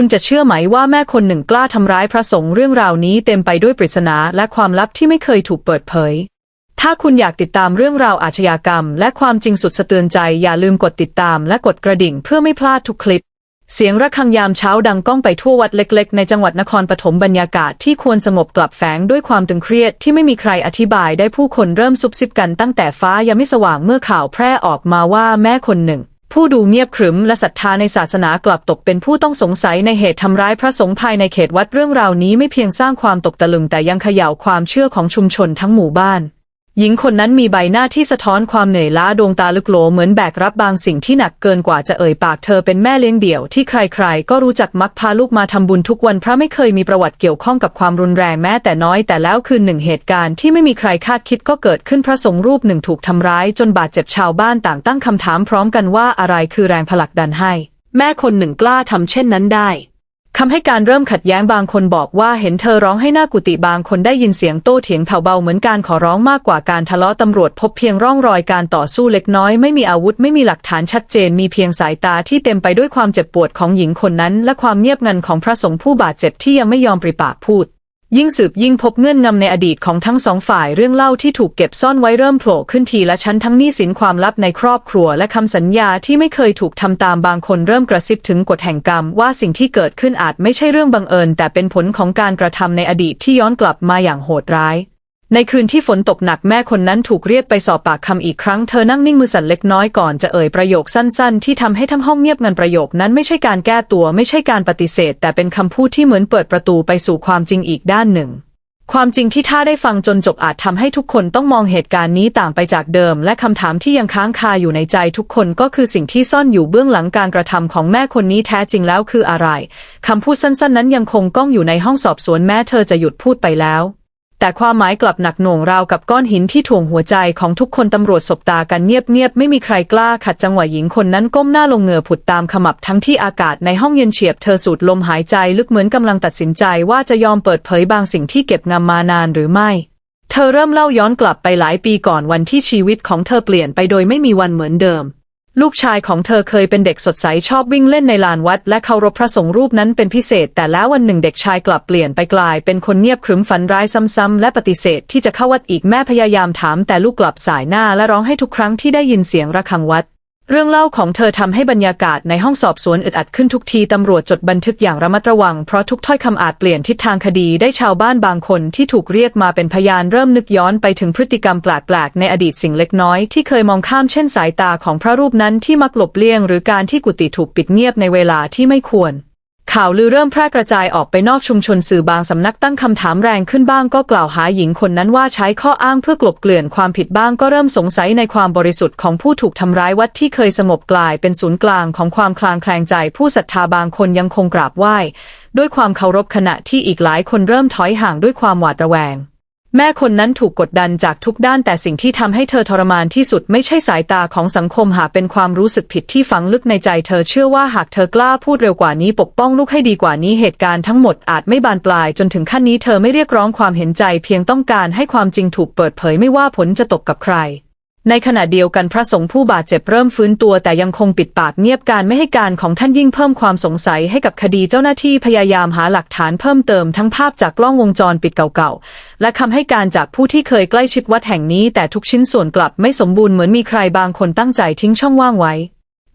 คุณจะเชื่อไหมว่าแม่คนหนึ่งกล้าทำร้ายพระสงฆ์เรื่องราวนี้เต็มไปด้วยปริศนาและความลับที่ไม่เคยถูกเปิดเผย ถ้าคุณอยากติดตามเรื่องราวอาชญากรรม และความจริงสุดสะเตือนใจ อย่าลืมกดติดตามและกดกระดิ่งเพื่อไม่พลาดทุกคลิป เสียงระฆังยามเช้าดังก้องไปทั่ววัดเล็ก ๆ ในจังหวัดนครปฐมบรรยากาศที่ควรสงบกลับแฝงด้วยความตึงเครียดที่ไม่มีใครอธิบายได้ผู้คนเริ่มซุบซิบกันตั้งแต่ฟ้ายังไม่สว่างเมื่อข่าวแพร่ออกมาว่าแม่คนหนึ่ง ผู้ดูเงียบขรึมและศรัทธาในศาสนากลับตกเป็นผู้ต้องสงสัยในเหตุทำร้ายพระสงฆ์ภายในเขตวัดเรื่องราวนี้ไม่เพียงสร้างความตกตะลึงแต่ยังเขย่าความเชื่อของชุมชนทั้งหมู่บ้าน หญิงคนนั้นมีใบหน้าที่สะท้อนความเหนื่อยล้าดวงตาลึกโหลเหมือนแบกรับบางสิ่งที่หนักเกินกว่าจะเอ่ยปากเธอเป็นแม่เลี้ยงเดี่ยวที่ใครๆ ก็รู้จักมักพาลูกมาทำบุญทุกวันพระไม่เคยมีประวัติเกี่ยวข้องกับความรุนแรงแม้แต่น้อยแต่แล้วคืนหนึ่งเหตุการณ์ที่ไม่มีใครคาดคิดก็เกิดขึ้นพระสงฆ์รูปหนึ่งถูกทำร้ายจนบาดเจ็บชาวบ้านต่างตั้งคำถามพร้อมกันว่าอะไรคือแรงผลักดันให้ แม่คนหนึ่งกล้าทำเช่นนั้นได้ คำให้การเริ่มขัดแย้งบางคนบอกว่าเห็นเธอร้องให้หน้ากุฏิบางคนได้ยินเสียงโต้เถียงแผ่วเบาเหมือนการขอร้องมากกว่าการทะเลาะตำรวจพบเพียงร่องรอยการต่อสู้เล็กน้อยไม่มีอาวุธไม่มีหลักฐานชัดเจนมีเพียงสายตาที่เต็มไปด้วยความเจ็บปวดของหญิงคนนั้น และความเงียบงันของพระสงฆ์ผู้บาดเจ็บที่ยังไม่ยอมปริปากพูด ยิ่งสืบยิ่งพบเงื่อนงำในอดีตของทั้งสองฝ่ายเรื่องเล่าที่ถูกเก็บซ่อนไว้เริ่มโผล่ขึ้นทีละชั้นทั้งหนี้สินความลับในครอบครัวและคำสัญญาที่ไม่เคยถูกทำตามบางคนเริ่มกระซิบถึงกฎแห่งกรรม ว่าสิ่งที่เกิดขึ้นอาจไม่ใช่เรื่องบังเอิญ แต่เป็นผลของการกระทำในอดีตที่ย้อนกลับมาอย่างโหดร้าย ในคืนที่ฝนตกหนักแม่คนนั้นถูกเรียกไปสอบปากคำอีกครั้งเธอนั่งนิ่งมือสั่นเล็กน้อยก่อนจะเอ่ยประโยคสั้นๆ ที่ทำให้ทั้งห้องเงียบงันประโยคนั้นไม่ใช่การแก้ตัวไม่ใช่การปฏิเสธ แต่เป็นคำพูดที่เหมือนเปิดประตูไปสู่ความจริงอีกด้านหนึ่ง ความจริงที่ถ้าได้ฟังจนจบอาจทำให้ทุกคนต้องมองเหตุการณ์นี้ต่างไปจากเดิม และคำถามที่ยังค้างคาอยู่ในใจทุกคนก็คือสิ่งที่ซ่อนอยู่เบื้องหลังการกระทำของแม่คนนี้แท้จริงแล้วคืออะไรคำพูดสั้นๆ นั้นยังคงก้องอยู่ในห้องสอบสวนแม้เธอจะหยุดพูดไปแล้ว แต่ความหมายกลับหนักหน่วงราวกับก้อนหินที่ถ่วงหัวใจของทุกคนตำรวจสบตากันเงียบๆ ไม่มีใครกล้าขัดจังหวะหญิงคนนั้นก้มหน้าลงเงือผุดตามขมับทั้งที่อากาศในห้องเย็นเฉียบเธอสูดลมหายใจลึกเหมือนกำลังตัดสินใจว่าจะยอมเปิดเผยบางสิ่งที่เก็บงำมานานหรือไม่ เธอเริ่มเล่าย้อนกลับไปหลายปีก่อนวันที่ชีวิตของเธอเปลี่ยนไปโดยไม่มีวันเหมือนเดิม ลูกชายของเธอเคยเป็นเด็กสดใสชอบวิ่งเล่นในลานวัด และเคารพพระสงฆ์รูปนั้นเป็นพิเศษ แต่แล้ววันหนึ่งเด็กชายกลับเปลี่ยนไปกลาย เป็นคนเงียบขรึมฝันร้ายซ้ำๆและปฏิเสธที่จะเข้าวัดอีกแม่พยายามถามแต่ลูกกลับสายหน้าและร้องให้ทุกครั้งที่ได้ยินเสียงระฆังวัด เรื่องเล่าของเธอทำให้บรรยากาศในห้องสอบสวนอึดอัดขึ้นทุกทีตำรวจจดบันทึกอย่างระมัดระวังเพราะทุกถ้อยคำอาจเปลี่ยนทิศทางคดีได้ชาวบ้านบางคนที่ถูกเรียกมาเป็นพยานเริ่มนึกย้อนไปถึงพฤติกรรมแปลกๆในอดีตสิ่งเล็กน้อยที่เคยมองข้ามเช่นสายตาของพระรูปนั้นที่มักหลบเลี่ยงหรือการที่กุฏิถูกปิดเงียบในเวลาที่ไม่ควร ข่าวลือเริ่มแพร่กระจายออกไปนอกชุมชนสื่อบางสำนักตั้งคำถามแรงขึ้นบ้างก็กล่าวหาหญิงคนนั้นว่าใช้ข้ออ้างเพื่อกลบเกลื่อนความผิดบ้างก็เริ่มสงสัยในความบริสุทธิ์ของผู้ถูกทำร้ายวัดที่เคยสงบกลายเป็นศูนย์กลางของความคลางแคลงใจ ผู้ศรัทธาบางคนยังคงกราบไหว้ ด้วยความเคารพขณะที่อีกหลายคนเริ่มถอยห่างด้วยความหวาดระแวง แม่คนนั้นถูกกดดันจากทุกด้านแต่สิ่งที่ทำให้เธอทรมานที่สุดไม่ใช่สายตาของสังคมหากเป็นความรู้สึกผิดที่ฝังลึกในใจเธอเชื่อว่าหากเธอกล้าพูดเร็วกว่านี้ปกป้องลูกให้ดีกว่านี้เหตุการณ์ทั้งหมดอาจไม่บานปลายจนถึงขั้นนี้เธอไม่เรียกร้องความเห็นใจเพียงต้องการให้ความจริงถูกเปิดเผยไม่ว่าผลจะตกกับใคร ในขณะเดียวกันพระสงฆ์ผู้บาดเจ็บเริ่มฟื้นตัวแต่ยังคงปิดปากเงียบการไม่ให้การของท่านยิ่งเพิ่มความสงสัยให้กับคดีเจ้าหน้าที่พยายามหาหลักฐานเพิ่มเติมทั้งภาพจากกล้องวงจรปิดเก่าๆ และคำให้การจากผู้ที่เคยใกล้ชิดวัดแห่งนี้แต่ทุกชิ้นส่วนกลับไม่สมบูรณ์เหมือนมีใครบางคนตั้งใจทิ้งช่องว่างไว้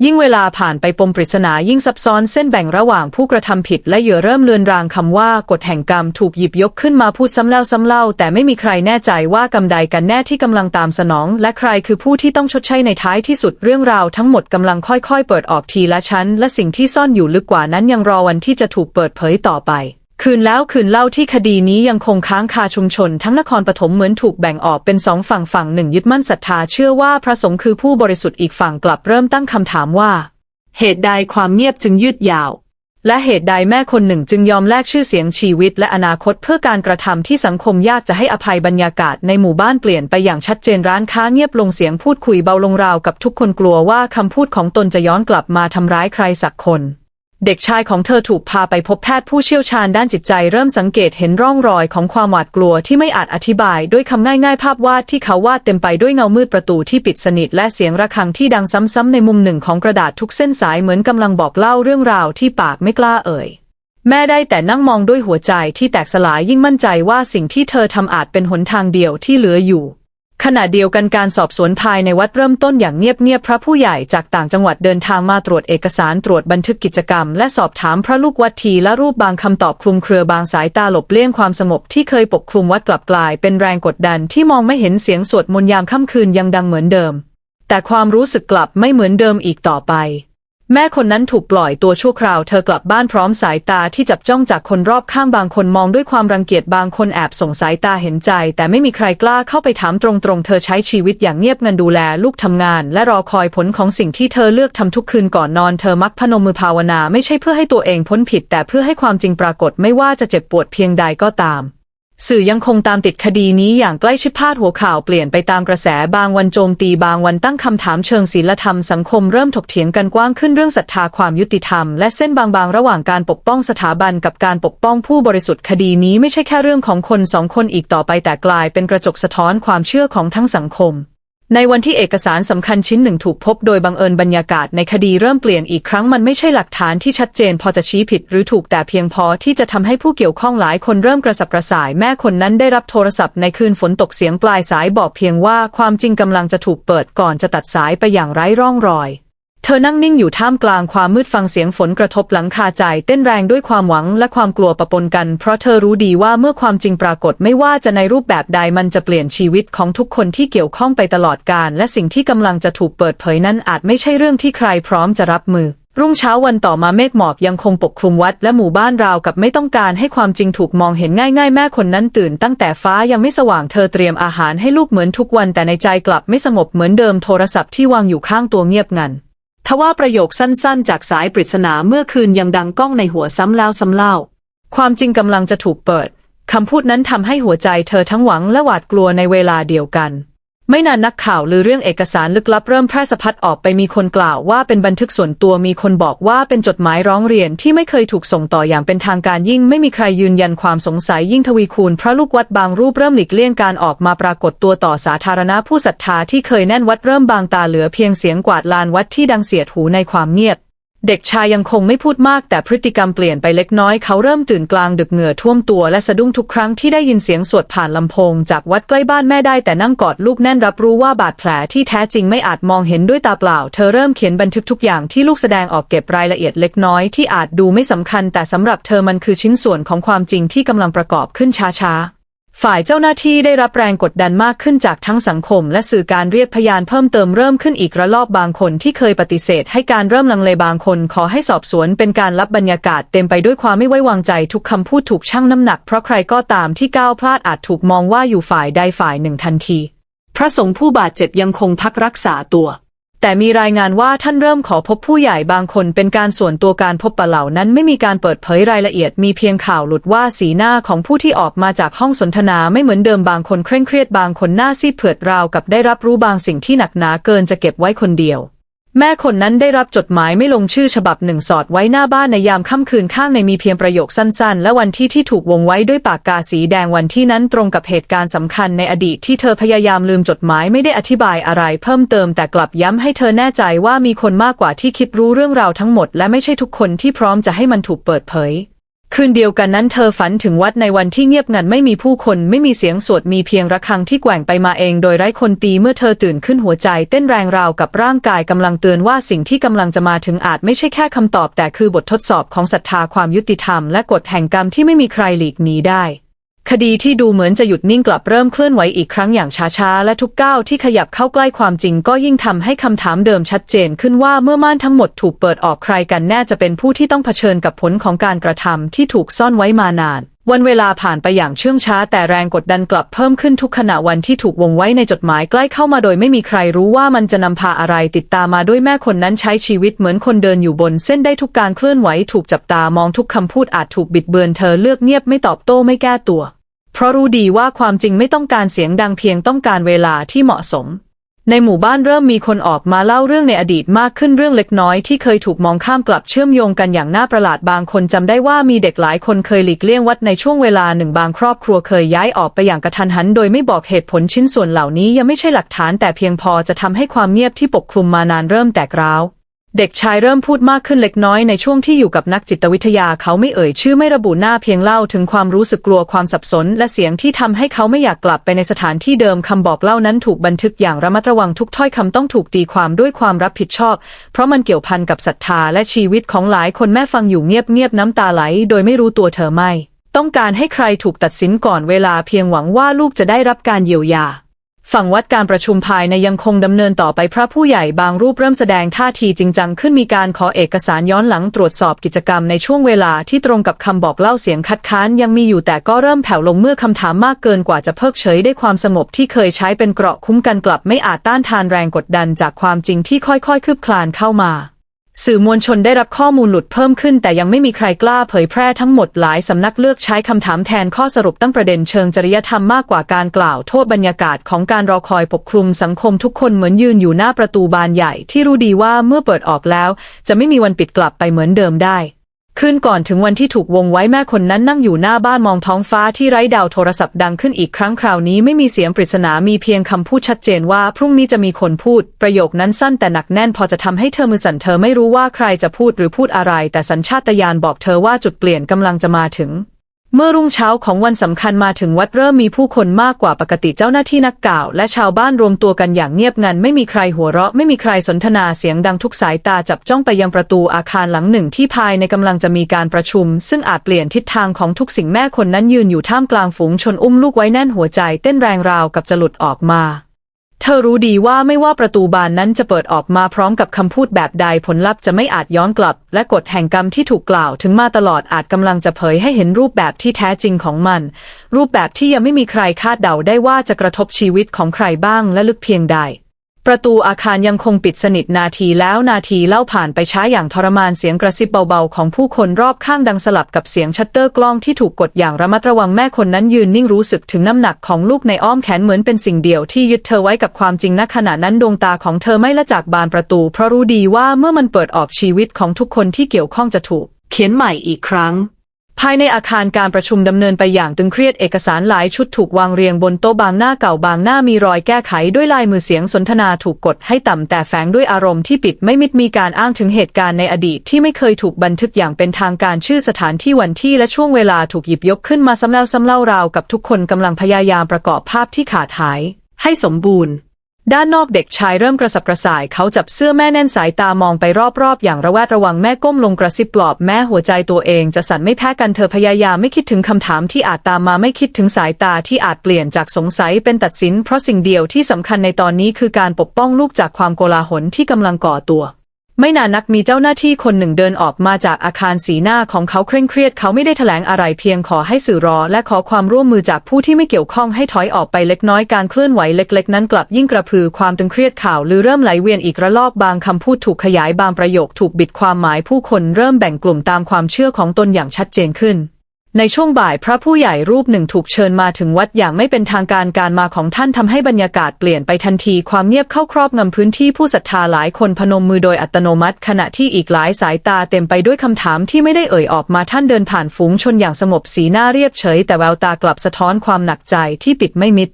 ยิ่งเวลาผ่านไปปมปริศนายิ่งซับซ้อนเส้นแบ่งระหว่างผู้กระทำผิดและเหยื่อเริ่มเลือนรางคำว่ากฎแห่งกรรมถูกหยิบยกขึ้นมาพูดซ้ำแล้วซ้ำเล่า แต่ไม่มีใครแน่ใจว่ากรรมใดกันแน่ที่กำลังตามสนอง และใครคือผู้ที่ต้องชดใช้ในท้ายที่สุดเรื่องราวทั้งหมดกำลังค่อยๆ เปิดออกทีละชั้น และสิ่งที่ซ่อนอยู่ลึกกว่านั้นยังรอวันที่จะถูกเปิดเผยต่อไป คืนแล้วคืนเล่าที่คดีนี้ยังคงค้างคาชุมชน ทั้งนครปฐมเหมือนถูกแบ่งออกเป็นสองฝั่งฝั่งหนึ่งยึดมั่นศรัทธาเชื่อว่าพระสงฆ์คือผู้บริสุทธิ์อีกฝั่งกลับเริ่มตั้งคำถามว่า เหตุใดความเงียบจึงยืดยาว และเหตุใดแม่คนหนึ่งจึงยอมแลกชื่อเสียงชีวิต และอนาคตเพื่อการกระทำที่สังคมยากจะให้อภัยบรรยากาศในหมู่บ้านเปลี่ยนไปอย่างชัดเจนร้านค้าเงียบลงเสียงพูดคุยเบาลงราวกับทุกคนกลัวว่าคำพูดของตนจะย้อนกลับมาทำร้ายใครสักคน เด็กชายของเธอถูกพาไปพบแพทย์ผู้เชี่ยวชาญด้านจิตใจเริ่มสังเกตเห็นร่องรอยของความหวาดกลัวที่ไม่อาจอธิบายด้วยคำง่ายๆ ภาพวาดที่เขาวาดเต็มไปด้วยเงามืดประตูที่ปิดสนิทและเสียงระฆังที่ดังซ้ำๆในมุมหนึ่งของกระดาษทุกเส้นสายเหมือนกำลังบอกเล่าเรื่องราวที่ปากไม่กล้าเอ่ย แม่ได้แต่นั่งมองด้วยหัวใจที่แตกสลายยิ่งมั่นใจว่าสิ่งที่เธอทำอาจเป็นหนทางเดียวที่เหลืออยู่ ขณะเดียวกันการสอบสวนภายในวัดเริ่มต้นอย่างเงียบๆพระผู้ใหญ่จากต่างจังหวัดเดินทางมาตรวจเอกสารตรวจบันทึกกิจกรรม และสอบถามพระลูกวัดทีและรูปบางคำตอบคลุมเครือบางสายตาหลบเลี่ยงความสงบที่เคยปกคลุมวัดกลับกลายเป็นแรงกดดันที่มองไม่เห็นเสียงสวดมนต์ยามค่ำคืนยังดังเหมือนเดิม แต่ความรู้สึกกลับไม่เหมือนเดิมอีกต่อไป แม่คนนั้นถูกปล่อยตัวชั่วคราวเธอกลับบ้านพร้อมสายตาที่จับจ้องจากคนรอบข้างบางคนมองด้วยความรังเกียจบางคนแอบส่งสายตาเห็นใจ แต่ไม่มีใครกล้าเข้าไปถามตรงๆ เธอใช้ชีวิตอย่างเงียบเงินดูแลลูกทำงาน และรอคอยผลของสิ่งที่เธอเลือกทำทุกคืนก่อนนอนเธอมักพนมมือภาวนาไม่ใช่เพื่อให้ตัวเองพ้นผิด แต่เพื่อให้ความจริงปรากฏไม่ว่าจะเจ็บปวดเพียงใดก็ตาม สื่อยังคงตามติดคดีนี้อย่างใกล้ชิดพาดหัวข่าวเปลี่ยนไปตามกระแสบางวันโจมตีบางวันตั้งคำถามเชิงศีลธรรมสังคมเริ่มถกเถียงกันกว้างขึ้นเรื่องศรัทธาความยุติธรรม และเส้นบางๆ ระหว่างการปกป้องสถาบันกับการปกป้องผู้บริสุทธิ์คดีนี้ไม่ใช่แค่เรื่องของคนสองคนอีกต่อไปแต่กลายเป็นกระจกสะท้อนความเชื่อของทั้งสังคม ในวันที่เอกสารสำคัญชิ้นหนึ่งถูกพบโดยบังเอิญบรรยากาศในคดีเริ่มเปลี่ยนอีกครั้งมันไม่ใช่หลักฐานที่ชัดเจนพอจะชี้ผิดหรือถูกแต่เพียงพอที่จะทำให้ผู้เกี่ยวข้องหลายคนเริ่มกระสับกระส่ายแม่คนนั้นได้รับโทรศัพท์ในคืนฝนตกเสียงปลายสายบอกเพียงว่าความจริงกำลังจะถูกเปิดก่อนจะตัดสายไปอย่างไร้ร่องรอย เธอนั่งนิ่งอยู่ท่ามกลางความมืดฟังเสียงฝนกระทบหลังคาใจเต้นแรงด้วยความหวังและความกลัวปะปนกัน เพราะเธอรู้ดีว่าเมื่อความจริงปรากฏไม่ว่าจะในรูปแบบใดมันจะเปลี่ยนชีวิตของทุกคนที่เกี่ยวข้องไปตลอดกาลและสิ่งที่กำลังจะถูกเปิดเผยนั้นอาจไม่ใช่เรื่องที่ใครพร้อมจะรับมือ รุ่งเช้าวันต่อมาเมฆหมอกยังคงปกคลุมวัดและหมู่บ้านราวกับไม่ต้องการให้ความจริงถูกมองเห็นง่ายๆ แม่คนนั้นตื่นตั้งแต่ฟ้ายังไม่สว่างเธอเตรียมอาหารให้ลูกเหมือนทุกวันแต่ในใจกลับไม่สงบเหมือนเดิมโทรศัพท์ที่วางอยู่ข้างตัวเงียบงัน ทว่าประโยคสั้นๆ จากสายปริศนาเมื่อคืนยังดังก้องในหัวซ้ำแล้วซ้ำเล่า ความจริงกำลังจะถูกเปิดคำพูดนั้นทำให้หัวใจเธอทั้งหวังและหวาดกลัวในเวลาเดียวกัน ไม่นานนักข่าวลือเรื่องเอกสารลึกลับเริ่มแพร่สะพัดออกไปมีคนกล่าวว่าเป็นบันทึกส่วนตัวมีคนบอกว่าเป็นจดหมายร้องเรียนที่ไม่เคยถูกส่งต่ออย่างเป็นทางการยิ่งไม่มีใครยืนยันความสงสัยยิ่งทวีคูณพระลูกวัดบางรูปเริ่มหลีกเลี่ยงการออกมาปรากฏตัวต่อสาธารณะผู้ศรัทธาที่เคยแน่นวัดเริ่มบางตาเหลือเพียงเสียงกวาดลานวัดที่ดังเสียดหูในความเงียบ เด็กชายยังคงไม่พูดมากแต่พฤติกรรมเปลี่ยนไปเล็กน้อยเขาเริ่มตื่นกลางดึกเหงื่อท่วมตัวและสะดุ้งทุกครั้งที่ได้ยินเสียงสวดผ่านลำโพงจากวัดใกล้บ้านแม่ได้แต่นั่งกอดลูกแน่นรับรู้ว่าบาดแผลที่แท้จริงไม่อาจมองเห็นด้วยตาเปล่า เธอเริ่มเขียนบันทึกทุกอย่างที่ลูกแสดงออกเก็บรายละเอียดเล็กน้อยที่อาจดูไม่สำคัญแต่สำหรับเธอมันคือชิ้นส่วนของความจริงที่กำลังประกอบขึ้นช้าๆ ฝ่ายเจ้าหน้าที่ได้รับแรงกดดันมากขึ้นจากทั้งสังคม และสื่อการเรียกพยานเพิ่มเติมเริ่มขึ้นอีกระลอกบางคนที่เคยปฏิเสธ ให้การเริ่มลังเลบางคนขอให้สอบสวนเป็นการรับบรรยากาศเต็มไปด้วยความไม่ไว้วางใจทุกคำพูดถูกชั่งน้ำหนักเพราะใครก็ตามที่ก้าวพลาดอาจถูกมองว่าอยู่ฝ่ายใดฝ่ายหนึ่งทันที พระสงฆ์ผู้บาดเจ็บยังคงพักรักษาตัว แต่มีรายงานว่าท่านเริ่มขอพบผู้ใหญ่บางคนเป็นการส่วนตัวการพบปะเหล่านั้นไม่มีการเปิดเผยรายละเอียด มีเพียงข่าวหลุดว่าสีหน้าของผู้ที่ออกมาจากห้องสนทนาไม่เหมือนเดิมบางคนเคร่งเครียดบางคนหน้าซีดเผือดราวกับได้รับรู้บางสิ่งที่หนักหนาเกินจะเก็บไว้คนเดียว แม่คนนั้นได้รับจดหมายไม่ลงชื่อฉบับหนึ่งสอดไว้หน้าบ้านในยามค่ำคืนข้างในมีเพียงประโยคสั้นๆ และวันที่ที่ถูกวงไว้ด้วยปากกาสีแดงวันที่นั้นตรงกับเหตุการณ์สำคัญในอดีตที่เธอพยายามลืมจดหมายไม่ได้อธิบายอะไรเพิ่มเติมแต่กลับย้ำให้เธอแน่ใจว่ามีคนมากกว่าที่คิดรู้เรื่องราวทั้งหมด และไม่ใช่ทุกคนที่พร้อมจะให้มันถูกเปิดเผย คืนเดียวกันนั้นเธอฝันถึงวัดในวันที่เงียบงันไม่มีผู้คนไม่มีเสียงสวดมีเพียงระฆังที่แกว่งไปมาเองโดยไร้คนตีเมื่อเธอตื่นขึ้นหัวใจเต้นแรงราวกับร่างกายกำลังเตือนว่าสิ่งที่กำลังจะมาถึงอาจไม่ใช่แค่คำตอบแต่คือบททดสอบของศรัทธาความยุติธรรมและกฎแห่งกรรมที่ไม่มีใครหลีกหนีได้ คดีที่ดูเหมือนจะหยุดนิ่งกลับเริ่มเคลื่อนไหวอีกครั้งอย่างช้าๆ และทุกก้าวที่ขยับเข้าใกล้ความจริงก็ยิ่งทำให้คำถามเดิมชัดเจนขึ้นว่าเมื่อม่านทั้งหมดถูกเปิดออกใครกันแน่จะเป็นผู้ที่ต้องเผชิญกับผลของการกระทำที่ถูกซ่อนไว้มานาน วันเวลาผ่านไปอย่างเชื่องช้า แต่แรงกดดันกลับเพิ่มขึ้นทุกขณะวันที่ถูกวงไว้ในจดหมายใกล้เข้ามาโดยไม่มีใครรู้ว่ามันจะนำพาอะไรติดตามมาด้วยแม่คนนั้นใช้ชีวิตเหมือนคนเดินอยู่บนเส้นได้ทุกการเคลื่อนไหวถูกจับตามองทุกคำพูดอาจถูกบิดเบือนเธอเลือกเงียบไม่ตอบโต้ไม่แก้ตัว เพราะรู้ดีว่าความจริงไม่ต้องการเสียงดังเพียงต้องการเวลาที่เหมาะสม ในหมู่บ้านเริ่มมีคนออกมาเล่าเรื่องในอดีตมากขึ้นเรื่องเล็กน้อยที่เคยถูกมองข้ามกลับเชื่อมโยงกันอย่างน่าประหลาดบางคนจำได้ว่ามีเด็กหลายคนเคยหลีกเลี่ยงวัดในช่วงเวลาหนึ่งบางครอบครัวเคยย้ายออกไปอย่างกระทันหัน โดยไม่บอกเหตุผลชิ้นส่วนเหล่านี้ยังไม่ใช่หลักฐานแต่เพียงพอจะทำให้ความเงียบที่ปกคลุมมานานเริ่มแตกร้าว เด็กชายเริ่มพูดมากขึ้นเล็กน้อยในช่วงที่อยู่กับนักจิตวิทยาเขาไม่เอ่ยชื่อไม่ระบุหน้าเพียงเล่าถึงความรู้สึกกลัวความสับสน และเสียงที่ทำให้เขาไม่อยากกลับไปในสถานที่เดิมคำบอกเล่านั้นถูกบันทึกอย่างระมัดระวังทุกถ้อยคำต้องถูกตีความด้วยความรับผิดชอบ เพราะมันเกี่ยวพันกับศรัทธาและชีวิตของหลายคนแม่ฟังอยู่เงียบๆน้ำตาไหล โดยไม่รู้ตัวเธอไม่ ต้องการให้ใครถูกตัดสินก่อนเวลาเพียงหวังว่าลูกจะได้รับการเยียวยา ฝั่งวัดการประชุมภายในยังคงดำเนินต่อไปพระผู้ใหญ่บางรูปเริ่มแสดงท่าทีจริงจังขึ้นมีการขอเอกสารย้อนหลังตรวจสอบกิจกรรมในช่วงเวลาที่ตรงกับคำบอกเล่าเสียงคัดค้านยังมีอยู่แต่ก็เริ่มแผ่วลงเมื่อคำถามมากเกินกว่าจะเพิกเฉยได้ความสงบที่เคยใช้เป็นเกราะคุ้มกันกลับไม่อาจต้านทานแรงกดดันจากความจริงที่ค่อยๆ คืบคลานเข้ามา สื่อมวลชนได้รับข้อมูลหลุดเพิ่มขึ้น แต่ยังไม่มีใครกล้าเผยแพร่ทั้งหมดหลายสำนักเลือกใช้คำถามแทนข้อสรุปตั้งประเด็นเชิงจริยธรรมมากกว่าการกล่าวโทษบรรยากาศของการรอคอยปกคลุมสังคมทุกคนเหมือนยืนอยู่หน้าประตูบานใหญ่ที่รู้ดีว่าเมื่อเปิดออกแล้ว จะไม่มีวันปิดกลับไปเหมือนเดิมได้ คืนก่อนถึงวันที่ถูกวงไว้แม่คนนั้นนั่งอยู่หน้าบ้านมองท้องฟ้าที่ไร้ดาวโทรศัพท์ดังขึ้นอีกครั้งคราวนี้ไม่มีเสียงปริศนามีเพียงคำพูดชัดเจนว่าพรุ่งนี้จะมีคนพูด ประโยคนั้นสั้นแต่หนักแน่นพอจะทำให้เธอมือสั่นเธอไม่รู้ว่าใครจะพูดหรือพูดอะไร แต่สัญชาตญาณบอกเธอว่าจุดเปลี่ยนกำลังจะมาถึง เมื่อรุ่งเช้าของวันสำคัญมาถึงวัดเริ่มมีผู้คนมากกว่าปกติเจ้าหน้าที่นักกล่าว และชาวบ้านรวมตัวกันอย่างเงียบงัน ไม่มีใครหัวเราะไม่มีใครสนทนาเสียงดังทุกสายตาจับจ้องไปยังประตูอาคารหลังหนึ่งที่ภายในกำลังจะมีการประชุม ซึ่งอาจเปลี่ยนทิศทางของทุกสิ่งแม่คนนั้นยืนอยู่ท่ามกลางฝูงชนอุ้มลูกไว้แน่นหัวใจเต้นแรงราวกับจะหลุดออกมา เธอรู้ดีว่าไม่ว่าประตูบานนั้นจะเปิดออกมาพร้อมกับคำพูดแบบใดผลลัพธ์จะไม่อาจย้อนกลับ และกฎแห่งกรรมที่ถูกกล่าวถึงมาตลอดอาจกำลังจะเผยให้เห็นรูปแบบที่แท้จริงของมัน รูปแบบที่ยังไม่มีใครคาดเดาได้ว่าจะกระทบชีวิตของใครบ้างและลึกเพียงใด ประตูอาคารยังคงปิดสนิทนาทีแล้วนาทีเล่าผ่านไปช้าอย่างทรมานเสียงกระซิบเบาๆ ของผู้คนรอบข้างดังสลับกับเสียงชัตเตอร์กล้องที่ถูกกดอย่างระมัดระวังแม่คนนั้นยืนนิ่งรู้สึกถึงน้ำหนักของลูกในอ้อมแขนเหมือนเป็นสิ่งเดียวที่ยึดเธอไว้กับความจริงณขณะนั้นดวงตาของเธอไม่ละจากบานประตู เพราะรู้ดีว่าเมื่อมันเปิดออกชีวิตของทุกคนที่เกี่ยวข้องจะถูก เขียนใหม่อีกครั้ง ภายในอาคารการประชุมดำเนินไปอย่างตึงเครียดเอกสารหลายชุดถูกวางเรียงบนโต๊ะบางหน้าเก่าบางหน้ามีรอยแก้ไขด้วยลายมือเสียงสนทนาถูกกดให้ต่ำแต่แฝงด้วยอารมณ์ที่ปิดไม่มิดมีการอ้างถึงเหตุการณ์ในอดีตที่ไม่เคยถูกบันทึกอย่างเป็นทางการชื่อสถานที่วันที่และช่วงเวลาถูกหยิบยกขึ้นมาซ้ำแล้วซ้ำเล่าราวกับทุกคนกำลังพยายามประกอบภาพที่ขาดหาย ให้สมบูรณ์ ด้านนอกเด็กชายเริ่มกระสับกระส่ายเขาจับเสื้อแม่แน่นสายตามองไปรอบๆ อย่างระแวดระวังแม่ก้มลงกระซิบปลอบแม่หัวใจตัวเองจะสั่นไม่แพ้กันเธอพยายามไม่คิดถึงคำถามที่อาจตามมาไม่คิดถึงสายตาที่อาจเปลี่ยนจากสงสัยเป็นตัดสิน เพราะสิ่งเดียวที่สำคัญในตอนนี้คือการปกป้องลูกจากความโกลาหลที่กำลังก่อตัว ไม่นานนักมีเจ้าหน้าที่คนหนึ่งเดินออกมาจากอาคารสีหน้าของเขาเคร่งเครียด เขาไม่ได้แถลงอะไรเพียงขอให้สื่อรอ และขอความร่วมมือจากผู้ที่ไม่เกี่ยวข้องให้ถอยออกไปเล็กน้อยการเคลื่อนไหวเล็ก ๆ นั้นกลับยิ่งกระพือความตึงเครียดข่าวหรือเริ่มไหลเวียนอีกระลอกบางคำพูดถูกขยายบางประโยคถูกบิดความหมายผู้คนเริ่มแบ่งกลุ่มตามความเชื่อของตนอย่างชัดเจนขึ้น ในช่วงบ่ายพระผู้ใหญ่รูปหนึ่งถูกเชิญมาถึงวัดอย่างไม่เป็นทางการการมาของท่านทำให้บรรยากาศเปลี่ยนไปทันทีความเงียบเข้าครอบงำพื้นที่ผู้ศรัทธาหลายคนพนมมือโดยอัตโนมัติ ขณะที่อีกหลายสายตาเต็มไปด้วยคำถามที่ไม่ได้เอ่ยออกมาท่านเดินผ่านฝูงชนอย่างสงบสีหน้าเรียบเฉย แต่แววตากลับสะท้อนความหนักใจที่ปิดไม่มิด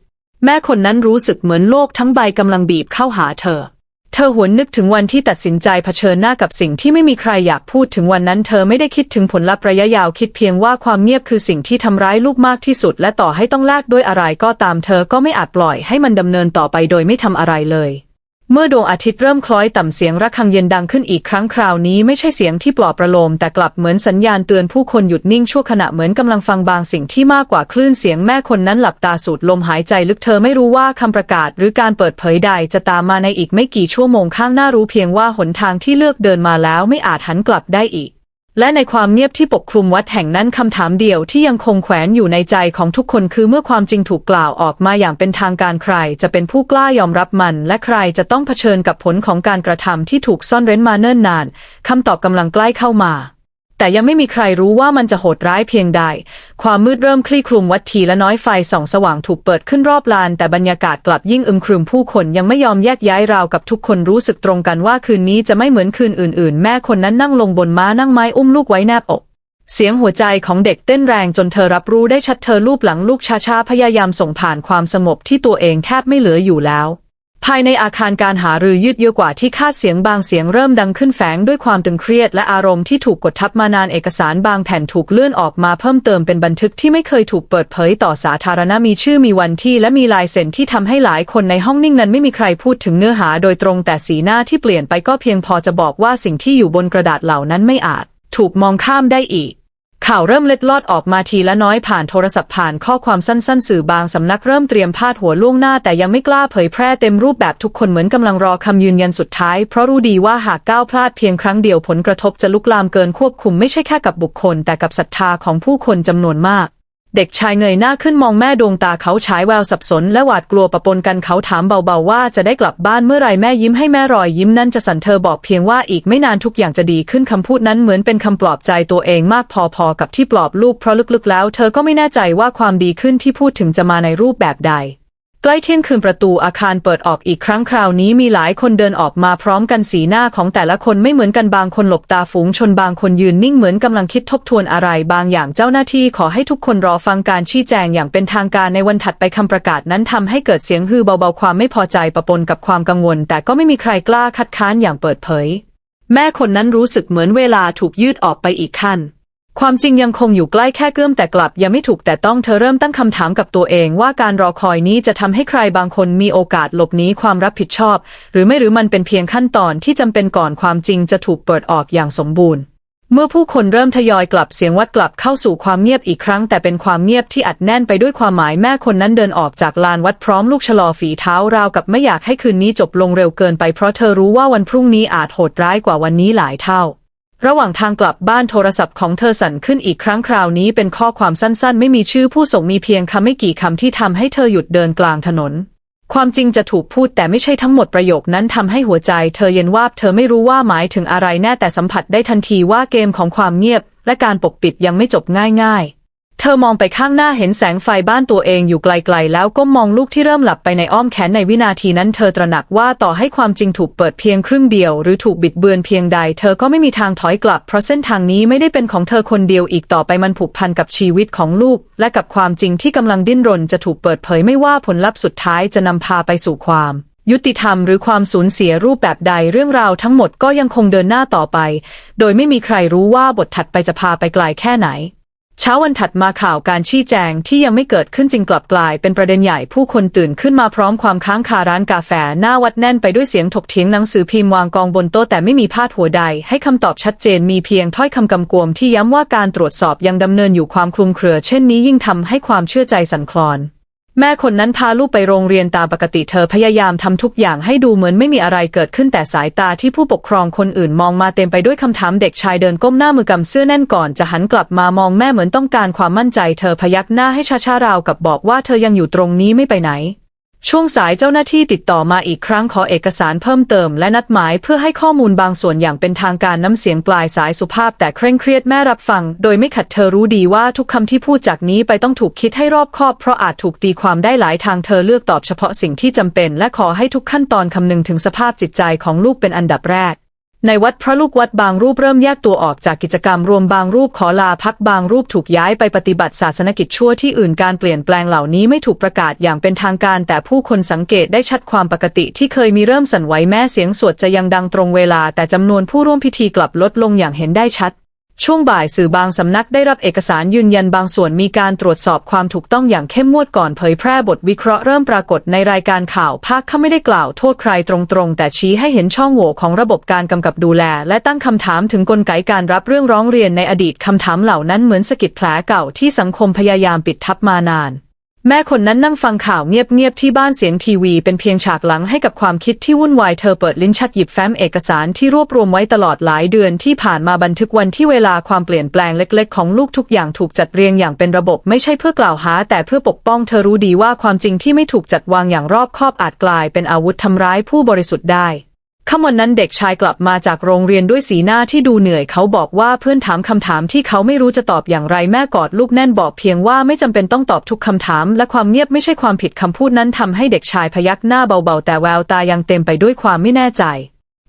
แม่คนนั้นรู้สึกเหมือนโลกทั้งใบกำลังบีบเข้าหาเธอ เธอหวนนึกถึงวันที่ตัดสินใจเผชิญหน้ากับสิ่งที่ไม่มีใครอยากพูดถึงวันนั้นเธอไม่ได้คิดถึงผลลัพธ์ระยะยาวคิดเพียงว่าความเงียบคือสิ่งที่ทำร้ายลูกมากที่สุด และต่อให้ต้องแลกด้วยอะไรก็ตามเธอก็ไม่อาจปล่อยให้มันดำเนินต่อไปโดยไม่ทำอะไรเลย เมื่อดวงอาทิตย์เริ่มคล้อยต่ำเสียงระฆังเย็นดังขึ้นอีกครั้งคราวนี้ไม่ใช่เสียงที่ปลอบประโลมแต่กลับเหมือนสัญญาณเตือนผู้คนหยุดนิ่งชั่วขณะเหมือนกำลังฟังบางสิ่งที่มากกว่าคลื่นเสียงแม่คนนั้นหลับตาสูดลมหายใจลึกเธอไม่รู้ว่าคำประกาศหรือการเปิดเผยใดจะตามมาในอีกไม่กี่ชั่วโมงข้างหน้ารู้เพียงว่าหนทางที่เลือกเดินมาแล้วไม่อาจหันกลับได้อีก และในความเงียบที่ปกคลุมวัดแห่งนั้นคำถามเดียวที่ยังคงแขวนอยู่ในใจของทุกคนคือเมื่อความจริงถูกกล่าวออกมาอย่างเป็นทางการใคร จะเป็นผู้กล้ายอมรับมัน และใครจะต้องเผชิญกับผลของการกระทำที่ถูกซ่อนเร้นมาเนิ่นนานคำตอบกำลังใกล้เข้ามา แต่ยังไม่มีใครรู้ว่ามันจะโหดร้ายเพียงใด ความมืดเริ่มคลี่คลุมวัดทีและน้อยไฟส่องสว่างถูกเปิดขึ้นรอบลาน แต่บรรยากาศกลับยิ่งอึมครึมผู้คนยังไม่ยอมแยกย้ายราวกับทุกคนรู้สึกตรงกันว่าคืนนี้จะไม่เหมือนคืนอื่นๆ แม่คนนั้นนั่งลงบนม้านั่งไม้อุ้มลูกไว้แนบอกเสียงหัวใจของเด็กเต้นแรงจนเธอรับรู้ได้ชัดเธอลูบหลังลูกช้าๆพยายามส่งผ่านความสงบที่ตัวเองแทบไม่เหลืออยู่แล้ว ภายในอาคารการหารือยืดเยื้อกว่าที่คาดเสียงบางเสียงเริ่มดังขึ้นแฝงด้วยความตึงเครียดและอารมณ์ที่ถูกกดทับมานานเอกสารบางแผ่นถูกเลื่อนออกมาเพิ่มเติมเป็นบันทึกที่ไม่เคยถูกเปิดเผยต่อสาธารณะมีชื่อมีวันที่และมีลายเซ็นที่ทำให้หลายคนในห้องนิ่งนั้นไม่มีใครพูดถึงเนื้อหาโดยตรงแต่สีหน้าที่เปลี่ยนไปก็เพียงพอจะบอกว่าสิ่งที่อยู่บนกระดาษเหล่านั้นไม่อาจ ถูกมองข้ามได้อีก ข่าวเริ่มเล็ดลอดออกมาทีละน้อยผ่านโทรศัพท์ผ่านข้อความสั้น ๆ สื่อบางสำนักเริ่มเตรียมพาดหัวล่วงหน้าแต่ยังไม่กล้าเผยแพร่เต็มรูปแบบทุกคนเหมือนกำลังรอคำยืนยันสุดท้าย เพราะรู้ดีว่าหากก้าวพลาดเพียงครั้งเดียวผลกระทบจะลุกลามเกินควบคุมไม่ใช่แค่กับบุคคล แต่กับศรัทธาของผู้คนจำนวนมาก เด็กชายเงยหน้าขึ้นมองแม่ดวงตาเขาฉายแววสับสนและหวาดกลัวปะปนกันเขาถามเบาๆว่าจะได้กลับบ้านเมื่อไรแม่ยิ้มให้แม่รอยยิ้มนั่นจะสันเธอบอกเพียงว่าอีกไม่นานทุกอย่างจะดีขึ้นคำพูดนั้นเหมือนเป็นคำปลอบใจตัวเองมากพอๆกับที่ปลอบลูกเพราะลึกๆแล้ว เธอก็ไม่แน่ใจว่าความดีขึ้นที่พูดถึงจะมาในรูปแบบใด ใกล้เที่ยงคืนประตูอาคารเปิดออกอีกครั้งคราวนี้มีหลายคนเดินออกมาพร้อมกันสีหน้าของแต่ละคนไม่เหมือนกันบางคนหลบตาฝูงชนบางคนยืนนิ่งเหมือนกำลังคิดทบทวนอะไรบางอย่างเจ้าหน้าที่ขอให้ทุกคนรอฟังการชี้แจงอย่างเป็นทางการในวันถัดไปคำประกาศนั้นทำให้เกิดเสียงฮือเบาๆความไม่พอใจปะปนกับความกังวล แต่ก็ไม่มีใครกล้าคัดค้านอย่างเปิดเผย แม่คนนั้นรู้สึกเหมือนเวลาถูกยืดออกไปอีกขั้น ความจริงยังคงอยู่ใกล้แค่เกื้อมแต่กลับยังไม่ถูกแต่ต้องเธอเริ่มตั้งคำถามกับตัวเองว่าการรอคอยนี้จะทำให้ใครบางคนมีโอกาสหลบหนีความรับผิดชอบ หรือไม่หรือมันเป็นเพียงขั้นตอนที่จำเป็นก่อนความจริงจะถูกเปิดออกอย่างสมบูรณ์ เมื่อผู้คนเริ่มทยอยกลับเสียงวัดกลับเข้าสู่ความเงียบอีกครั้ง แต่เป็นความเงียบที่อัดแน่นไปด้วยความหมายแม่คนนั้นเดินออกจากลานวัดพร้อมลูกชะลอฝีเท้าราวกับไม่อยากให้คืนนี้จบลงเร็วเกินไปเพราะเธอรู้ว่าวันพรุ่งนี้อาจโหดร้ายกว่าวันนี้หลายเท่า ระหว่างทางกลับบ้านโทรศัพท์ของเธอสั่นขึ้นอีกครั้งคราวนี้เป็นข้อความสั้นๆ ไม่มีชื่อผู้ส่งมีเพียงคำไม่กี่คำที่ทำให้เธอหยุดเดินกลางถนน ความจริงจะถูกพูดแต่ไม่ใช่ทั้งหมดประโยคนั้นทำให้หัวใจเธอเย็นวาบเธอไม่รู้ว่าหมายถึงอะไรแน่แต่สัมผัสได้ทันทีว่าเกมของความเงียบ และการปกปิดยังไม่จบง่ายๆ เธอมองไปข้างหน้าเห็นแสงไฟบ้านตัวเองอยู่ไกลๆ แล้วก็มองลูกที่เริ่มหลับไปในอ้อมแขนในวินาทีนั้นเธอตระหนักว่าต่อให้ความจริงถูกเปิดเพียงครึ่งเดียว หรือถูกบิดเบือนเพียงใด เธอก็ไม่มีทางถอยกลับ เพราะเส้นทางนี้ไม่ได้เป็นของเธอคนเดียวอีกต่อไปมันผูกพันกับชีวิตของลูก และกับความจริงที่กำลังดิ้นรนจะถูกเปิดเผยไม่ว่าผลลัพธ์สุดท้ายจะนำพาไปสู่ความยุติธรรมหรือความสูญเสียรูปแบบใดเรื่องราวทั้งหมดก็ยังคงเดินหน้าต่อไป โดยไม่มีใครรู้ว่าบทถัดไปจะพาไปไกลแค่ไหน เช้าวันถัดมาข่าวการชี้แจงที่ยังไม่เกิดขึ้นจริงกลับกลายเป็นประเด็นใหญ่ผู้คนตื่นขึ้นมาพร้อมความค้างคาร้านกาแฟหน้าวัดแน่นไปด้วยเสียงถกเถียงหนังสือพิมพ์วางกองบนโต๊ะแต่ไม่มีพาดหัวใด ให้คำตอบชัดเจนมีเพียงถ้อยคำกำกวมที่ย้ำว่าการตรวจสอบยังดำเนินอยู่ความคลุมเครือเช่นนี้ยิ่งทำให้ความเชื่อใจสั่นคลอน แม่คนนั้นพาลูกไปโรงเรียนตามปกติเธอพยายามทำทุกอย่างให้ดูเหมือนไม่มีอะไรเกิดขึ้นแต่สายตาที่ผู้ปกครองคนอื่นมองมาเต็มไปด้วยคำถามเด็กชายเดินก้มหน้ามือกำเสื้อแน่นก่อนจะหันกลับมามองแม่เหมือนต้องการความมั่นใจ เธอพยักหน้าให้ช้าๆราวกับบอกว่าเธอยังอยู่ตรงนี้ไม่ไปไหน ช่วงสายเจ้าหน้าที่ติดต่อมาอีกครั้งขอเอกสารเพิ่มเติมและนัดหมายเพื่อให้ข้อมูลบางส่วนอย่างเป็นทางการน้ำเสียงปลายสายสุภาพแต่เคร่งเครียดแม่รับฟัง โดยไม่ขัดเธอรู้ดีว่าทุกคำที่พูดจากนี้ไปต้องถูกคิดให้รอบคอบ เพราะอาจถูกตีความได้หลายทางเธอเลือกตอบเฉพาะสิ่งที่จำเป็น และขอให้ทุกขั้นตอนคำนึงถึงสภาพจิตใจของลูกเป็นอันดับแรก ในวัดพระลูกวัดบางรูปเริ่มแยกตัวออกจากกิจกรรมรวมบางรูปขอลาพักบางรูปถูกย้ายไปปฏิบัติศาสนกิจชั่วที่อื่นการเปลี่ยนแปลงเหล่านี้ไม่ถูกประกาศอย่างเป็นทางการ แต่ผู้คนสังเกตได้ชัดความปกติที่เคยมีเริ่มสั่นไหวแม้เสียงสวดจะยังดังตรงเวลา แต่จำนวนผู้ร่วมพิธีกลับลดลงอย่างเห็นได้ชัด ช่วงบ่ายสื่อบางสำนักได้รับเอกสารยืนยันบางส่วนมีการตรวจสอบความถูกต้องอย่างเข้มงวดก่อนเผยแพร่บทวิเคราะห์เริ่มปรากฏในรายการข่าวภาคเขาไม่ได้กล่าวโทษใครตรงๆ แต่ชี้ให้เห็นช่องโหว่ของระบบการกำกับดูแล และตั้งคำถามถึงกลไกการรับเรื่องร้องเรียนในอดีตคำถามเหล่านั้นเหมือนสะกิดแผลเก่าที่สังคมพยายามปิดทับมานาน แม่คนนั้นนั่งฟังข่าวเงียบๆที่บ้านเสียงทีวีเป็นเพียงฉากหลังให้กับความคิดที่วุ่นวายเธอเปิดลิ้นชักหยิบแฟ้มเอกสารที่รวบรวมไว้ตลอดหลายเดือนที่ผ่านมาบันทึกวันที่เวลาความเปลี่ยนแปลงเล็กๆ ของลูกทุกอย่างถูกจัดเรียงอย่างเป็นระบบไม่ใช่เพื่อกล่าวหา แต่เพื่อปกป้องเธอรู้ดีว่าความจริงที่ไม่ถูกจัดวางอย่างรอบคอบอาจกลายเป็นอาวุธทำร้ายผู้บริสุทธิ์ได้ ค่ำวันนั้นเด็กชายกลับมาจากโรงเรียนด้วยสีหน้าที่ดูเหนื่อยเขาบอกว่าเพื่อนถามคำถามที่เขาไม่รู้จะตอบอย่างไรแม่กอดลูกแน่นบอกเพียงว่าไม่จำเป็นต้องตอบทุกคำถาม และความเงียบไม่ใช่ความผิดคำพูดนั้นทำให้เด็กชายพยักหน้าเบาๆ แต่แววตายังเต็มไปด้วยความไม่แน่ใจ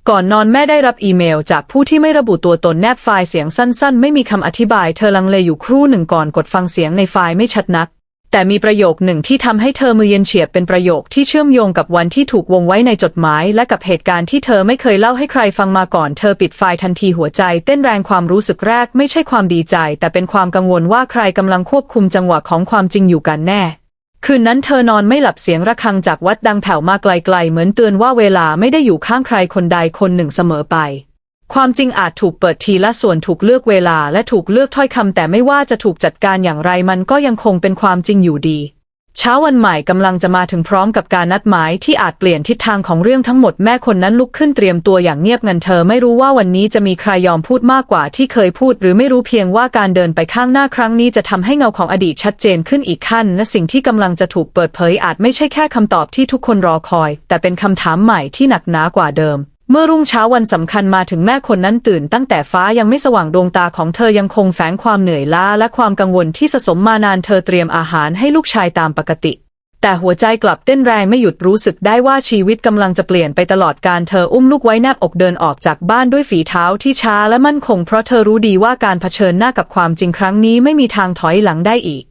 ก่อนนอนแม่ได้รับอีเมล จากผู้ที่ไม่ระบุตัวตนแนบไฟล์เสียงสั้น ๆ ไม่มีคำอธิบาย เธอลังเลอยู่ครู่หนึ่งก่อนกดฟังเสียงในไฟล์ไม่ชัดนัก แต่มีประโยคหนึ่งที่ทำให้เธอมือเย็นเฉียบเป็นประโยคที่เชื่อมโยงกับวันที่ถูกวงไว้ในจดหมาย และกับเหตุการณ์ที่เธอไม่เคยเล่าให้ใครฟังมาก่อน เธอปิดไฟทันทีหัวใจ เต้นแรงความรู้สึกแรกไม่ใช่ความดีใจ แต่เป็นความกังวลว่าใครกำลังควบคุมจังหวะของความจริงอยู่กันแน่ คืนนั้นเธอนอนไม่หลับเสียงระฆังจากวัดดังแผ่วมาไกลๆ เหมือนเตือนว่าเวลาไม่ได้อยู่ข้างใครคนใดคนหนึ่งเสมอไป ความจริงอาจถูกเปิดทีละส่วนถูกเลือกเวลาและถูกเลือกถ้อยคำแต่ไม่ว่าจะถูกจัดการอย่างไรมันก็ยังคงเป็นความจริงอยู่ดี เช้าวันใหม่กำลังจะมาถึงพร้อมกับการนัดหมายที่อาจเปลี่ยนทิศทางของเรื่องทั้งหมดแม่คนนั้นลุกขึ้นเตรียมตัวอย่างเงียบงันเธอไม่รู้ว่าวันนี้จะมีใครยอมพูดมากกว่าที่เคยพูด หรือไม่รู้เพียงว่าการเดินไปข้างหน้าครั้งนี้จะทำให้เงาของอดีตชัดเจนขึ้นอีกขั้น และสิ่งที่กำลังจะถูกเปิดเผยอาจไม่ใช่แค่คำตอบที่ทุกคนรอคอย แต่เป็นคำถามใหม่ที่หนักหนากว่าเดิม เมื่อรุ่งเช้าวันสำคัญมาถึงแม่คนนั้นตื่น ตั้งแต่ฟ้ายังไม่สว่างดวงตาของเธอยังคงแฝงความเหนื่อยล้าและความกังวลที่สะสมมานานเธอเตรียมอาหารให้ลูกชายตามปกติ แต่หัวใจกลับเต้นแรงไม่หยุดรู้สึกได้ว่าชีวิตกำลังจะเปลี่ยนไปตลอดการเธออุ้มลูกไว้แนบอกเดินออกจากบ้านด้วยฝีเท้าที่ช้าและมั่นคง เพราะเธอรู้ดีว่าการเผชิญหน้ากับความจริงครั้งนี้ไม่มีทางถอยหลังได้อีก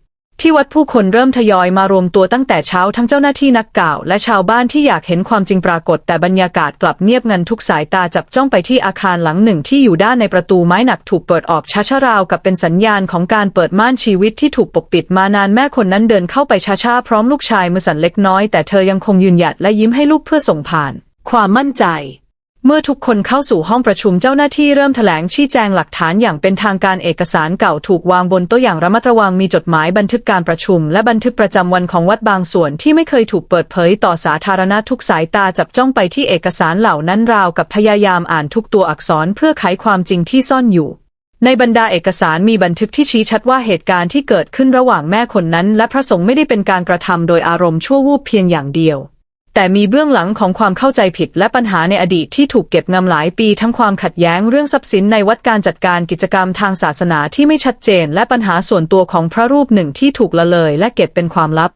ที่วัดผู้คนเริ่มทยอยมารวมตัวตั้งแต่เช้าทั้งเจ้าหน้าที่นักกล่าว และชาวบ้านที่อยากเห็นความจริงปรากฏ แต่บรรยากาศกลับเงียบงันทุกสายตาจับจ้องไปที่อาคารหลังหนึ่งที่อยู่ด้านในประตูไม้หนักถูกเปิดออกช้าๆราวกับเป็นสัญญาณของการเปิดม่านชีวิตที่ถูกปกปิดมานานแม่คนนั้นเดินเข้าไปช้าๆพร้อมลูกชายมือสั่นเล็กน้อยแต่เธอยังคงยืนหยัดและยิ้มให้ลูกเพื่อส่งผ่าน ความมั่นใจ เมื่อทุกคนเข้าสู่ห้องประชุมเจ้าหน้าที่เริ่มแถลงชี้แจงหลักฐานอย่างเป็นทางการเอกสารเก่าถูกวางบนโต๊ะอย่างระมัดระวังมีจดหมายบันทึกการประชุม และบันทึกประจำวันของวัดบางส่วนที่ไม่เคยถูกเปิดเผยต่อสาธารณะทุกสายตาจับจ้องไปที่เอกสารเหล่านั้นราวกับพยายามอ่านทุกตัวอักษรเพื่อไขความจริงที่ซ่อนอยู่ในบรรดาเอกสารมีบันทึกที่ชี้ชัดว่าเหตุการณ์ที่เกิดขึ้นระหว่างแม่คนนั้น และพระสงฆ์ไม่ได้เป็นการกระทำโดยอารมณ์ชั่ววูบเพียงอย่างเดียว แต่มีเบื้องหลังของความเข้าใจผิดและปัญหาในอดีตที่ถูกเก็บงำหลายปีทั้งความขัดแย้งเรื่องทรัพย์สินในวัดการจัดการกิจกรรมทางศาสนาที่ไม่ชัดเจน และปัญหาส่วนตัวของพระรูปหนึ่งที่ถูกละเลยและเก็บเป็นความลับ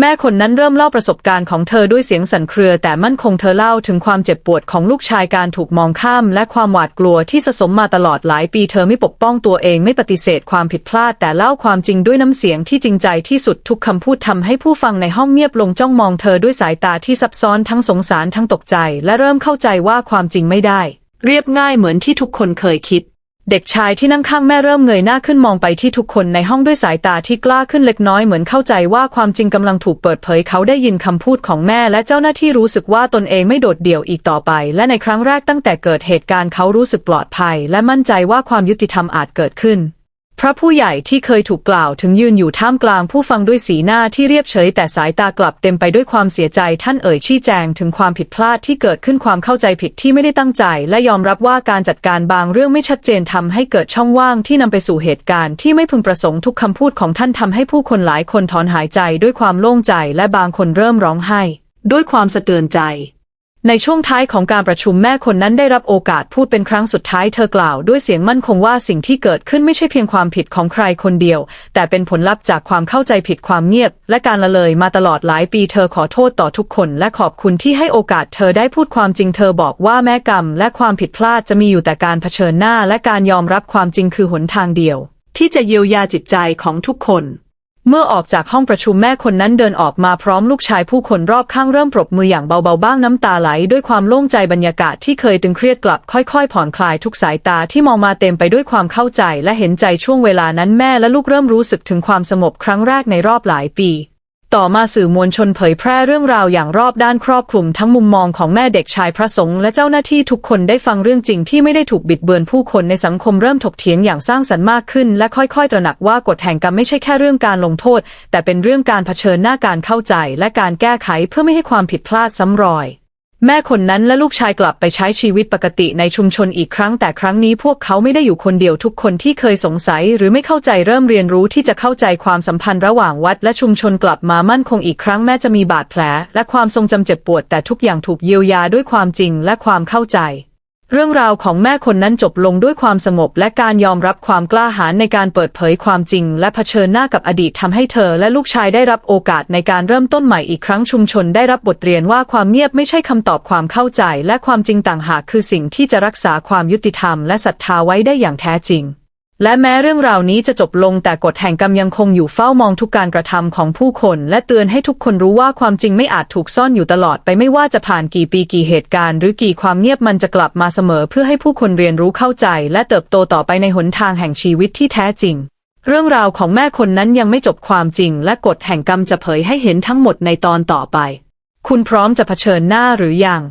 แม่คนนั้นเริ่มเล่าประสบการณ์ของเธอด้วยเสียงสั่นเครือ แต่มั่นคงเธอเล่าถึงความเจ็บปวดของลูกชายการถูกมองข้าม และความหวาดกลัวที่สะสมมาตลอดหลายปีเธอไม่ปกป้องตัวเองไม่ปฏิเสธความผิดพลาด แต่เล่าความจริงด้วยน้ำเสียงที่จริงใจที่สุดทุกคำพูดทำให้ผู้ฟังในห้องเงียบลงจ้องมองเธอด้วยสายตาที่ซับซ้อนทั้งสงสารทั้งตกใจ และเริ่มเข้าใจว่าความจริงไม่ได้ เรียบง่ายเหมือนที่ทุกคนเคยคิด เด็กชายที่นั่งข้างแม่เริ่มเงยหน้าขึ้นมองไปที่ทุกคนในห้องด้วยสายตาที่กล้าขึ้นเล็กน้อยเหมือนเข้าใจว่าความจริงกำลังถูกเปิดเผยเขาได้ยินคำพูดของแม่และเจ้าหน้าที่รู้สึกว่าตนเองไม่โดดเดี่ยวอีกต่อไป และในครั้งแรกตั้งแต่เกิดเหตุการณ์เขารู้สึกปลอดภัย และมั่นใจว่าความยุติธรรมอาจเกิดขึ้น พระผู้ใหญ่ที่เคยถูกกล่าวถึงยืนอยู่ท่ามกลางผู้ฟังด้วยสีหน้าที่เรียบเฉยแต่สายตากลับเต็มไปด้วยความเสียใจท่านเอ่ยชี้แจงถึงความผิดพลาดที่เกิดขึ้นความเข้าใจผิดที่ไม่ได้ตั้งใจ และยอมรับว่าการจัดการบางเรื่องไม่ชัดเจนทำให้เกิดช่องว่างที่นำไปสู่เหตุการณ์ที่ไม่พึงประสงค์ทุกคำพูดของท่านทำให้ผู้คนหลายคนถอนหายใจด้วยความโล่งใจและบางคนเริ่มร้องไห้ ด้วยความสะเทือนใจ ในช่วงท้ายของการประชุมแม่คนนั้นได้รับโอกาสพูดเป็นครั้งสุดท้ายเธอกล่าวด้วยเสียงมั่นคงว่าสิ่งที่เกิดขึ้นไม่ใช่เพียงความผิดของใครคนเดียว แต่เป็นผลลัพธ์จากความเข้าใจผิดความเงียบ และการละเลยมาตลอดหลายปีเธอขอโทษต่อทุกคนและขอบคุณที่ให้โอกาสเธอได้พูดความจริงเธอบอกว่าแม้กรรม และความผิดพลาดจะมีอยู่แต่การเผชิญหน้า และการยอมรับความจริงคือหนทางเดียว ที่จะเยียวยาจิตใจของทุกคน เมื่อออกจากห้องประชุมแม่คนนั้นเดินออกมาพร้อมลูกชายผู้คนรอบข้างเริ่มปรบมืออย่างเบาๆบ้างน้ำตาไหลด้วยความโล่งใจบรรยากาศที่เคยตึงเครียดกลับค่อยๆ ผ่อนคลายทุกสายตาที่มองมาเต็มไปด้วยความเข้าใจและเห็นใจช่วงเวลานั้นแม่และลูกเริ่มรู้สึกถึงความสงบครั้งแรกในรอบหลายปี ต่อมาสื่อมวลชนเผยแพร่เรื่องราวอย่างรอบด้านครอบคลุมทั้งมุมมองของแม่เด็กชายพระสงฆ์และเจ้าหน้าที่ทุกคนได้ฟังเรื่องจริงที่ไม่ได้ถูกบิดเบือนผู้คนในสังคมเริ่มถกเถียงอย่างสร้างสรรค์มากขึ้น และค่อยๆ ตระหนักว่ากฎแห่งกรรมไม่ใช่แค่เรื่องการลงโทษ แต่เป็นเรื่องการเผชิญหน้าการเข้าใจ และการแก้ไขเพื่อไม่ให้ความผิดพลาดซ้ำรอย แม่คนนั้นและลูกชายกลับไปใช้ชีวิตปกติในชุมชนอีกครั้ง แต่ครั้งนี้พวกเขาไม่ได้อยู่คนเดียวทุกคนที่เคยสงสัย หรือไม่เข้าใจเริ่มเรียนรู้ที่จะเข้าใจความสัมพันธ์ระหว่างวัดและชุมชนกลับมามั่นคงอีกครั้งแม้จะมีบาดแผล และความทรงจำเจ็บปวดแต่ทุกอย่างถูกเยียวยาด้วยความจริงและความเข้าใจ เรื่องราวของแม่คนนั้นจบลงด้วยความสงบและการยอมรับความกล้าหาญในการเปิดเผยความจริง และเผชิญหน้ากับอดีตทำให้เธอและลูกชายได้รับโอกาสในการเริ่มต้นใหม่อีกครั้งชุมชนได้รับบทเรียนว่าความเงียบไม่ใช่คำตอบความเข้าใจ และความจริงต่างหากคือสิ่งที่จะรักษาความยุติธรรมและศรัทธาไว้ได้อย่างแท้จริง และแม้เรื่องราวนี้จะจบลงแต่กฎแห่งกรรมยังคงอยู่เฝ้ามองทุกการกระทำของผู้คน และเตือนให้ทุกคนรู้ว่าความจริงไม่อาจถูกซ่อนอยู่ตลอดไปไม่ว่าจะผ่านกี่ปีกี่เหตุการณ์ หรือกี่ความเงียบมันจะกลับมาเสมอเพื่อให้ผู้คนเรียนรู้เข้าใจ และเติบโตต่อไปในหนทางแห่งชีวิตที่แท้จริง เรื่องราวของแม่คนนั้นยังไม่จบความจริง และกฎแห่งกรรมจะเผยให้เห็นทั้งหมดในตอนต่อไป คุณพร้อมจะเผชิญหน้าหรือยัง